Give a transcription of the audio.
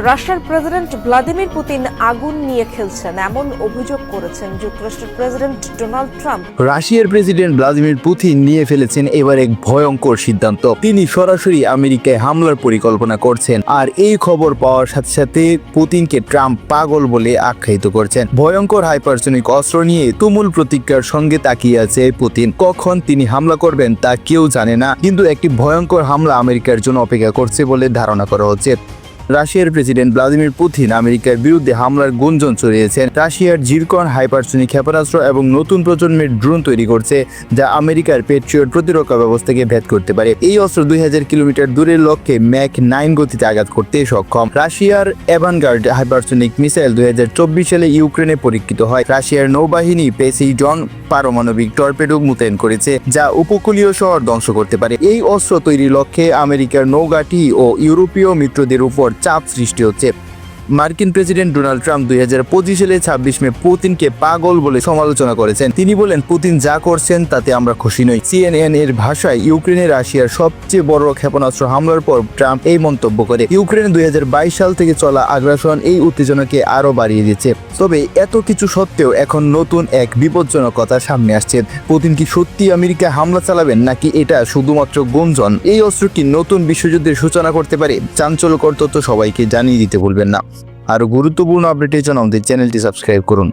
রাশিয়ার president Vladimir Putin আগুন নিয়ে খেলছেন। এমন অভিযোগ করেছেন যুক্তরাষ্ট্রের প্রেসিডেন্ট ডোনাল্ড ট্রাম্প। রাশিয়ার প্রেসিডেন্ট ভ্লাদিমির পুতিন নিয়ে ফেলেছেন এবার এক ভয়ঙ্কর সিদ্ধান্ত। তিনি সরাসরি আমেরিকায় হামলার পরিকল্পনা করছেন আর এই খবর পাওয়ার সাথে সাথে পুতিনকে ট্রাম্প পাগল বলে আখ্যায়িত করছেন। ভয়ঙ্কর হাইপারসনিক অস্ত্র নিয়ে তুমুল প্রতিজ্ঞার সঙ্গে তাকিয়ে আছে পুতিন। কখন তিনি হামলা করবেন তা কেউ জানে না, কিন্তু একটি ভয়ঙ্কর হামলা আমেরিকার জন্য অপেক্ষা করছে বলে ধারণা করা হচ্ছে। রাশিয়ার প্রেসিডেন্ট ভ্লাদিমির পুতিন আমেরিকার বিরুদ্ধে হামলার গুঞ্জন ছড়িয়েছেন। রাশিয়ার জিরকন, হাইপারসনিক ক্ষেপণাস্ত্র এবং নতুন প্রজন্মের ড্রোন তৈরি করছে, যা আমেরিকার পেট্রিয়ট প্রতিরক্ষা ব্যবস্থাকে ভেদ করতে পারে। এই অস্ত্র দুই হাজার কিলোমিটার দূরের লক্ষ্যে ম্যাক নাইন গতিতে আঘাত করতে সক্ষম। রাশিয়ার অ্যাভানগার্ড হাইপারসনিক মিসাইল দুই হাজার চব্বিশ সালে ইউক্রেনে পরীক্ষিত হয়। রাশিয়ার নৌবাহিনী পেসিডন পারমাণবিক টর্পেডো মোতায়েন করেছে, যা উপকূলীয় শহর ধ্বংস করতে পারে। এই অস্ত্র তৈরির লক্ষ্যে আমেরিকার নৌঘাটি ও ইউরোপীয় মিত্রদের উপর চাপ সৃষ্টি হচ্ছে। মার্কিন প্রেসিডেন্ট ডোনাল্ড ট্রাম্প দুই হাজার পঁচিশ সালে ছাব্বিশ মে পুতিনকে পাগল বলে সমালোচনা করেছেন। তিনি বলেন, পুতিন যা করছেন তাতে আমরা খুশি নই। সিএনএন এর ভাষায় ইউক্রেনে রাশিয়ার সবচেয়ে বড় ক্ষেপণাস্ত্র হামলার পর ট্রাম্প এই মন্তব্য করে। ইউক্রেনে দুই সাল থেকে চলা আগ্রাসন এই উত্তেজনাকে আরও বাড়িয়ে দিচ্ছে তবে এত কিছু সত্ত্বেও এখন নতুন এক বিপজ্জনক কথা সামনে আসছে। পুতিন কি সত্যি আমেরিকায় হামলা চালাবেন, নাকি এটা শুধুমাত্র গুঞ্জন? এই অস্ত্র কি নতুন বিশ্বযুদ্ধের সূচনা করতে পারে? চাঞ্চল্যকর তথ্য সবাইকে জানিয়ে দিতে ভুলবেন না। আরও গুরুত্বপূর্ণ আপডেটের জন্য আমাদের চ্যানেলটি সাবস্ক্রাইব করুন।